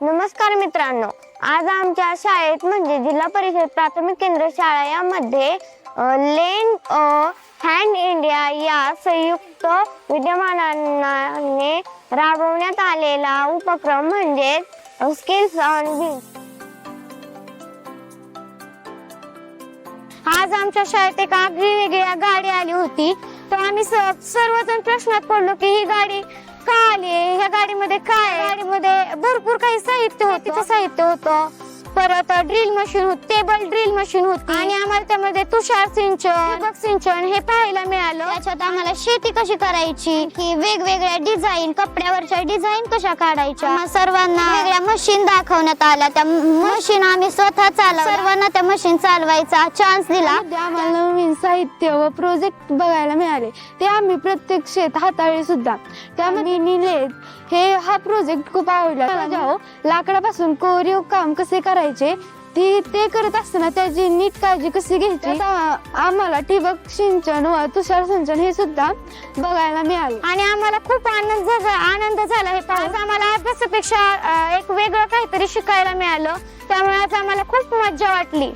नमस्कार मित्रांनो आज आमच्या शाळेत म्हणजे जिल्हा परिषद प्राथमिक केंद्र शाळा यामध्ये लेन हँड इंडिया या संयुक्त विद्यमानाने राबवण्यात आलेला उपक्रम म्हणजे स्किल्स ऑन व्हील्स आज आमच्या शाळेत एक आगळी वेगळ्या गाडी आली होती तर आम्ही स- सर्वजण प्रश्नात पडलो की ही गाडी का आली आहे? ह्या गाडीमध्ये काय आहे? गाडीमध्ये भरपूर काही साहित्य होतं. साहित्य होतं. परत ड्रिल मशीन होती. टेबल ड्रिल मशीन होती. आणि आम्हाला त्यामध्ये तुषार सिंचन ठिबक सिंचन हे पाहायला मिळालं. त्याच्यात आम्हाला शेती कशी करायची? की वेगवेगळ्या डिझाईन कपड्यावरच्या डिझाईन कशा काढायच्या? आम्हा सर्वांना वेगळ्या मशीन दाखवण्यात आल्या. त्या मशीन आम्ही स्वतः चालव सर्वांना त्या मशीन चालवायचा चान्स दिला. मध्ये आम्हाला नवीन साहित्य व प्रोजेक्ट बघायला मिळाले. ते आम्ही प्रत्यक्षात हाताळले सुद्धा. त्यामध्ये निलेत हे हा प्रोजेक्ट खूप आवडला. मला जाओ लाकडापासून कोरीव काम कसे करायचे ती ते करत असताना त्याची नीट काळजी कशी घ्यायची? आम्हाला ठिबक सिंचन व तुषार सिंचन हे सुद्धा बघायला मिळाले. आणि आम्हाला खूप आनंद झाला आनंद झाला हे पाहून. आम्हाला अभ्यासापेक्षा अं, एक वेगळं काहीतरी शिकायला मिळालं. त्यामुळे आज आम्हाला खूप मज्जा वाटली.